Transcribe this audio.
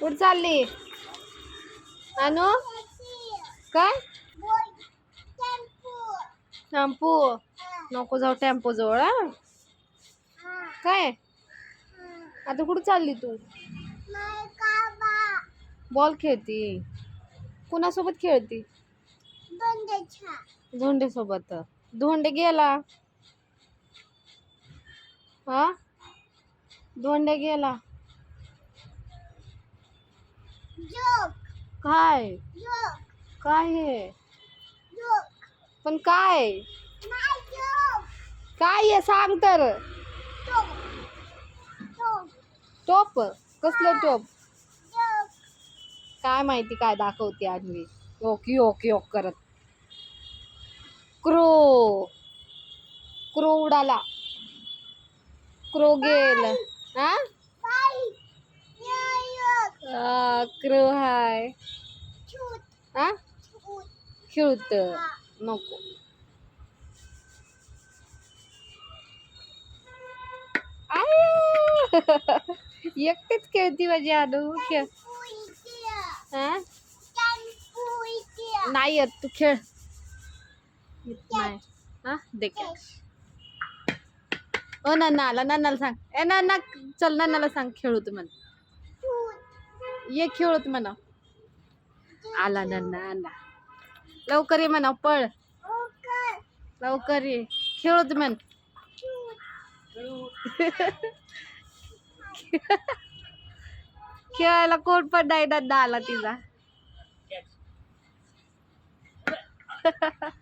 कुठं चालली. अनु? काय? टेम्पो. नको जाऊ टेम्पो जवळ काय? आता कुठं चालली तू? बॉल खेळती. कुणासोबत खेळती? धोंडे सोबत धोंडे गेला. हा? धोंडे गेला. काय? काय हे? पण काय? काय आहे सांग तर. टोप. कसलं टोप? काय माहिती काय दाखवते आणवी योक योक योक करत. क्रो. क्रो उडाला. क्रो गेल. हा? आ, क्रो हाय हा. खेळत नको. आय! एकटीच खेळती माझी अनु खेळ हा? नाही येत तू खेळ. नाही. हा? दे कॅश ओ नन्ना आला. नन्नाला सांग. ए नन्ना चल नन्नाला सांग. खेळू तू म्हण. ये खेळत म्हणा. आला नन्ना आला लवकर ये म्हणा पळ. लवकर ये. खेळत म्हण. खेळायला कोण पण नाही नन्ना आला तिचा.